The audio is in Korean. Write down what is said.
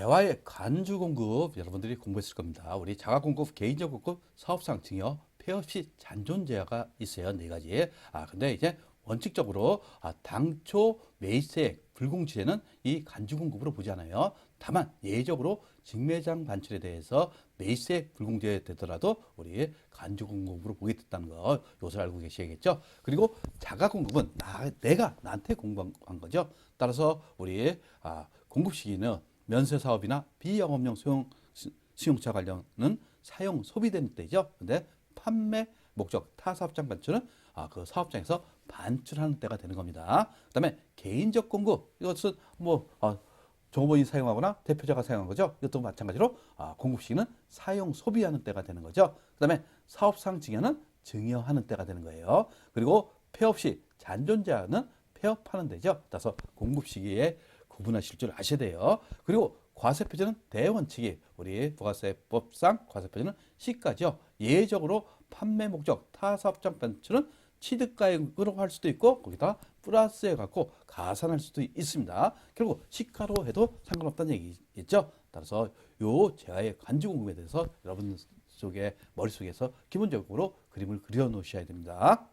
재화의 간주 공급 여러분들이 공부했을 겁니다. 우리 자가 공급, 개인적 공급, 사업상 증여, 폐업시 잔존 재화가 있어요. 네 가지. 아 근데 이제 원칙적으로 아, 당초 매입세액 불공시에는 이 간주 공급으로 보지 않아요. 다만 예외적으로 직매장 반출에 대해서 매입세액 불공제 되더라도 우리 간주 공급으로 보게 됐다는 거 요소를 알고 계셔야겠죠. 그리고 자가 공급은 나, 내가 나한테 공급한 거죠. 따라서 우리 아, 공급 시기는 면세 사업이나 비영업용 수용 수- 수용차 관련은 사용 소비되는 때죠. 근데 판매 목적 타 사업장 반출은 아, 그 사업장에서 반출하는 때가 되는 겁니다. 그다음에 개인적 공급 이것은 뭐 아, 종업원이 사용하거나 대표자가 사용한 거죠. 이것도 마찬가지로 아, 공급 시기는 사용 소비하는 때가 되는 거죠. 그다음에 사업상 증여는 증여하는 때가 되는 거예요. 그리고 폐업 시 잔존자는 폐업하는 데죠. 따라서 공급 시기에 구분하실 줄 아셔야 돼요. 그리고 과세 표준은 대원칙이 우리 부가세법상 과세 표준은 시가죠. 예외적으로 판매 목적 타사업장 반출은 취득가액으로 할 수도 있고 거기다 플러스해 갖고 가산할 수도 있습니다. 결국 시가로 해도 상관없다는 얘기겠죠. 따라서 요 재화의 간주 공급에 대해서 여러분 속에 머릿속에서 기본적으로 그림을 그려 놓으셔야 됩니다.